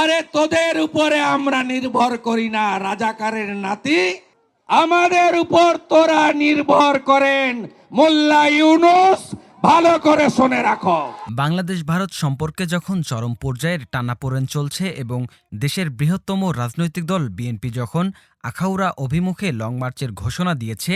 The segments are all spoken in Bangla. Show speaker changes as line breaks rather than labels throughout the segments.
আরে তোদের উপরে আমরা নির্ভর করি না, রাজাকারের নাতি। আমাদের উপর তোরা নির্ভর করেন। মোল্লা ইউনুস, ভালো করে শুনে রাখো।
বাংলাদেশ ভারত সম্পর্কে যখন চরম পর্যায়ের টানাপোড়েন চলছে এবং দেশের বৃহত্তম রাজনৈতিক দল বিএনপি যখন আখাউড়া অভিমুখে লং মার্চের ঘোষণা দিয়েছে,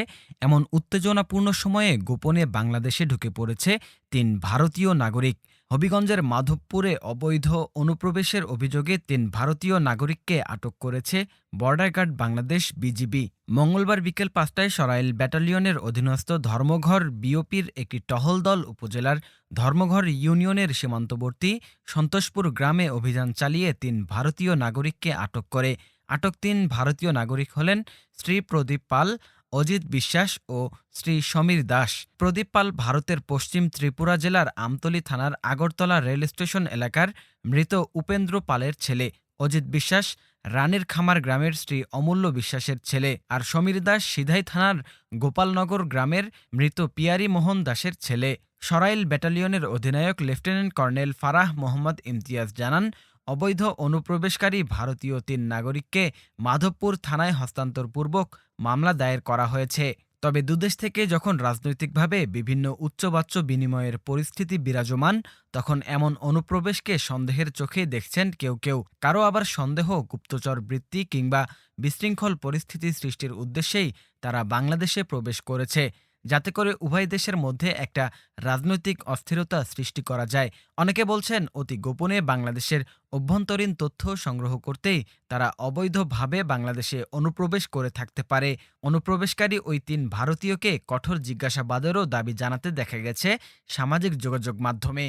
এমন উত্তেজনাপূর্ণ সময়ে গোপনে বাংলাদেশে ঢুকে পড়েছে তিন ভারতীয় নাগরিক। হবিগঞ্জের মাধবপুরে অবৈধ অনুপ্রবেশের অভিযোগে তিন ভারতীয় নাগরিককে আটক করেছে বর্ডার গার্ড বাংলাদেশ বিজিবি। মঙ্গলবার বিকেল পাঁচটায় সরাইল ব্যাটালিয়নের অধীনস্থ ধর্মঘর বিওপির একটি টহল দল উপজেলার ধর্মঘর ইউনিয়নের সীমান্তবর্তী সন্তোষপুর গ্রামে অভিযান চালিয়ে তিন ভারতীয় নাগরিককে আটক করে। আটক তিন ভারতীয় নাগরিক হলেন শ্রী প্রদীপ পাল অজিত বিশ্বাস ও শ্রী সমীর দাস। প্রদীপ পাল ভারতের পশ্চিম ত্রিপুরা জেলার আমতলী থানার আগরতলা রেল স্টেশন এলাকার মৃত উপেন্দ্র পালের ছেলে। অজিত বিশ্বাস রানীর খামার গ্রামের শ্রী অমূল্য বিশ্বাসের ছেলে আর সমীর দাস সিধাই থানার গোপালনগর গ্রামের মৃত পিয়ারি মোহন দাসের ছেলে। সরাইল ব্যাটালিয়নের অধিনায়ক লেফটেন্যান্ট কর্নেল ফারাহ মোহাম্মদ ইমতিয়াজ জানান অবৈধ অনুপ্রবেশকারী ভারতীয় তিন নাগরিককে মাধবপুর থানায় হস্তান্তরপূর্বক মামলা দায়ের করা হয়েছে। তবে দুদেশ থেকে যখন রাজনৈতিকভাবে বিভিন্ন উচ্চবাচ্য বিনিময়ের পরিস্থিতি বিরাজমান, তখন এমন অনুপ্রবেশকে সন্দেহের চোখে দেখছেন কেউ কেউ। কারও আবার সন্দেহ, গুপ্তচর বৃত্তি কিংবা বিশৃঙ্খল পরিস্থিতি সৃষ্টির উদ্দেশ্যেই তারা বাংলাদেশে প্রবেশ করেছে। যাতে করে উভয় দেশের মধ্যে একটা রাজনৈতিক অস্থিরতা সৃষ্টি করা যায়। অনেকে বলছেন, অতি গোপনে বাংলাদেশের অভ্যন্তরীণ তথ্য সংগ্রহ করতেই তারা অবৈধভাবে বাংলাদেশে অনুপ্রবেশ করে থাকতে পারে। অনুপ্রবেশকারী ওই তিন ভারতীয়কে কঠোর জিজ্ঞাসাবাদেরও দাবি জানাতে দেখা গেছে সামাজিক যোগাযোগ মাধ্যমে।